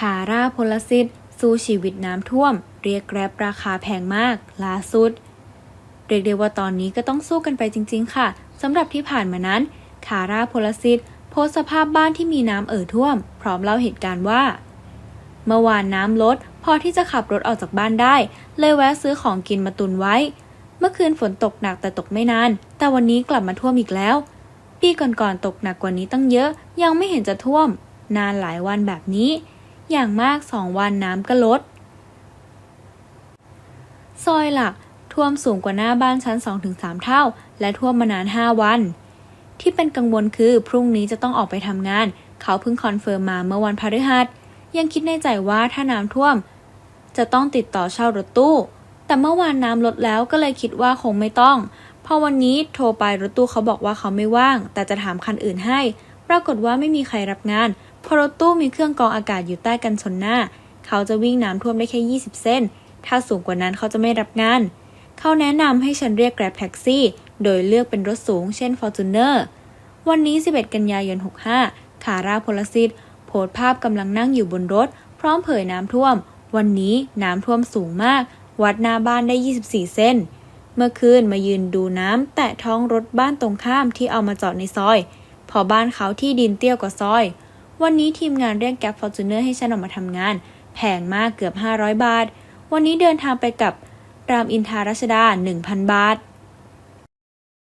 คาร่าพลสิทธิ์สู้ชีวิตน้ำท่วม เรียกแกร็บราคาแพงมากล่าสุด เรียกได้ว่าตอนนี้ก็ต้องสู้กันไปจริง ๆ ค่ะสำหรับที่ผ่านมานั้นคาร่าพลสิทธิ์โพสสภาพบ้านที่มีน้ำเอ่อท่วม พร้อมเล่าเหตุการณ์ว่า เมื่อวานน้ำลด พอที่จะขับรถออกจากบ้านได้ เลยแวะซื้อของกินมาตุนไว้ เมื่อคืนฝนตกหนักแต่ตกไม่นาน แต่วันนี้กลับมาท่วมอีกแล้ว ปีก่อนๆตกหนักกว่านี้ตั้งเยอะ ยังไม่เห็นจะท่วม นานหลายวันแบบนี้ อย่างมากสองวันน้ำก็ลด ซอยหลักท่วมสูงกว่าหน้าบ้านชั้น 2-3 เท่า และท่วมมานาน 5 วัน ที่เป็นกังวลคือพรุ่งนี้จะต้องออกไปทำงาน เขาเพิ่งคอนเฟิร์มมาเมื่อวันพฤหัส ยังคิดในใจว่าถ้าน้ำท่วม จะต้องติดต่อเช่ารถตู้ แต่เมื่อวานน้ำลดแล้วก็เลยคิดว่าคงไม่ต้อง พอวันนี้โทรไปรถตู้เขาบอกว่าเขาไม่ว่าง แต่จะถามคันอื่นให้ ปรากฏว่าไม่มีใครรับงานเพราะรถตู้มีเครื่องกรองอากาศอยู่ใต้กันชนหน้า เขาจะวิ่งน้ำท่วมได้แค่ 20 เส้น ถ้าสูงกว่านั้นเขาจะไม่รับงาน เขาแนะนำให้ฉันเรียกแกร็บแท็กซี่ โดยเลือกเป็นรถสูง เช่น Fortuner วันนี้ 11 กันยายน 65 คาร่าพลสิทธิ์โพสภาพกำลังนั่งอยู่บนรถ พร้อมเผยน้ำท่วม วันนี้น้ำท่วมสูงมาก วัดหน้าบ้านได้ 24เส้นเมื่อคืนมายืนดูน้ำแตะท้องรถบ้านตรงข้ามที่เอามาจอดในซอย พอบ้านเขาที่ดินเตี้ยกว่าซอย วันนี้ทีมงานเรียกแก๊ปฟอร์จูเนอร์ให้ฉันออกมาทำงาน แพงมากเกือบ 500 บาท วันนี้เดินทางไปกับรามอินทรารัชดา 1,000 บาท